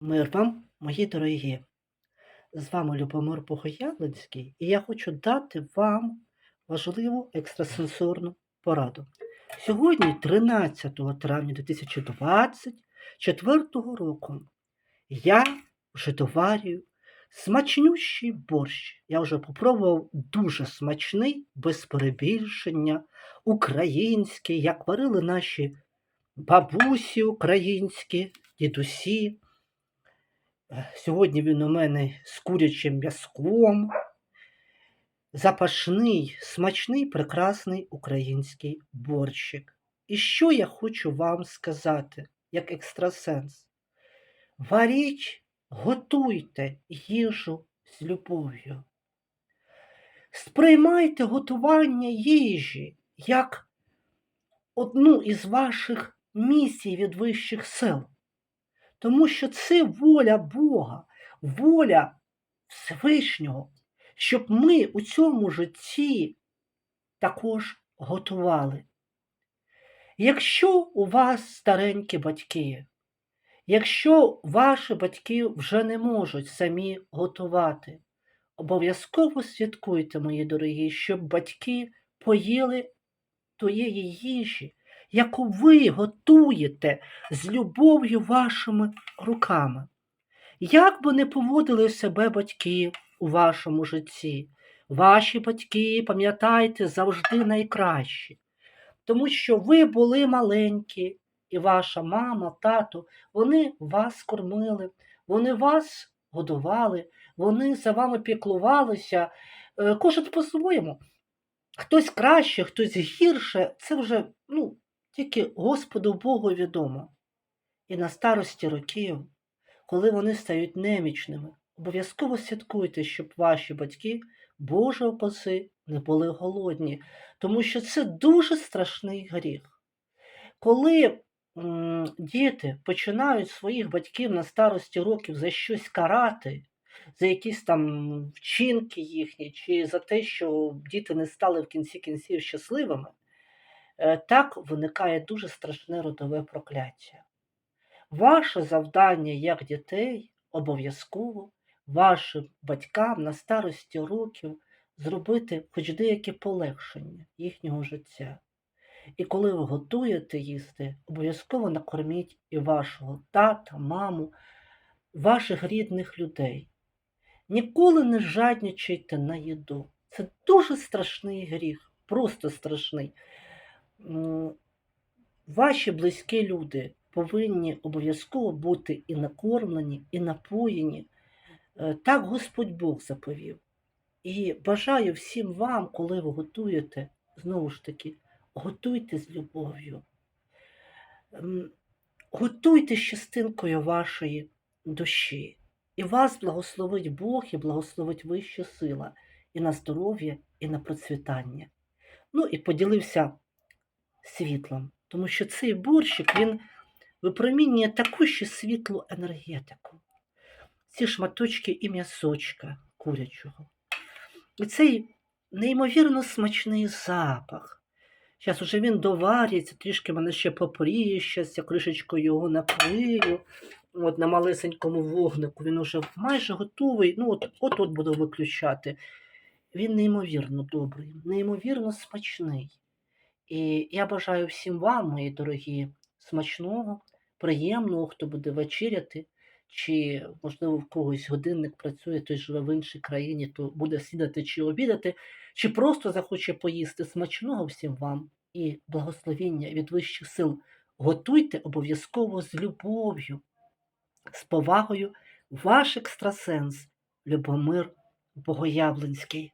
Мир вам, мої дорогі! З вами Любомир Богоявленський, і я хочу дати вам важливу екстрасенсорну пораду. Сьогодні, 13 травня 2024 року, я вже доварюю смачнющий борщ. Я вже попробував дуже смачний, без перебільшення, український, як варили наші бабусі українські, дідусі. Сьогодні він у мене з курячим м'язком. Запашний, смачний, прекрасний український борщик. І що я хочу вам сказати, як екстрасенс? Варіть, готуйте їжу з любов'ю. Сприймайте готування їжі як одну із ваших місій від вищих сил. Тому що це воля Бога, воля Всевишнього, щоб ми у цьому житті також готували. Якщо у вас старенькі батьки, якщо ваші батьки вже не можуть самі готувати, обов'язково святкуйте, мої дорогі, щоб батьки поїли тієї їжі, яку ви готуєте з любов'ю вашими руками. Як би не поводили себе батьки у вашому житті, ваші батьки, пам'ятайте, завжди найкращі. Тому що ви були маленькі, і ваша мама, тато, вони вас кормили, вони вас годували, вони за вами піклувалися, е, кожен по-своєму. Хтось краще, хтось гірше, це вже ну, тільки Господу Богу відомо. І на старості років, коли вони стають немічними, обов'язково святкуйте, щоб ваші батьки, Боже опаси, не були голодні, тому що це дуже страшний гріх. Коли м, діти починають своїх батьків на старості років за щось карати, за якісь там вчинки їхні, чи за те, що діти не стали в кінці кінців щасливими, так виникає дуже страшне родове прокляття. Ваше завдання як дітей обов'язково вашим батькам на старості років зробити хоч деяке полегшення їхнього життя. І коли ви готуєте їсти, обов'язково накорміть і вашого тата, маму, ваших рідних людей. Ніколи не жадничайте на їду. Це дуже страшний гріх, просто страшний. М, Ваші близькі люди повинні обов'язково бути і накормлені, і напоєні. Е, Так Господь Бог заповів. І бажаю всім вам, коли ви готуєте, знову ж таки, готуйте з любов'ю. Готуйте з частинкою вашої душі. І вас благословить Бог і благословить вища сила і на здоров'я, і на процвітання. Ну і поділився світлом, тому що цей борщик він випромінює таку ще світлу енергетику. Ці шматочки і м'ясочка курячого. І цей неймовірно смачний запах. Зараз уже він доварюється, трішки мене ще попріє, щас я кришечкою його накрию. От на малесенькому вогнику він уже майже готовий. Ну, от от, от буду виключати. Він неймовірно добрий, неймовірно смачний. І я бажаю всім вам, мої дорогі, смачного, приємного, хто буде вечеряти, чи, можливо, в когось годинник працює, той живе в іншій країні, то буде снідати чи обідати, чи просто захоче поїсти смачного всім вам і благословіння від вищих сил. Готуйте обов'язково з любов'ю, з повагою, ваш екстрасенс Любомир Богоявленський.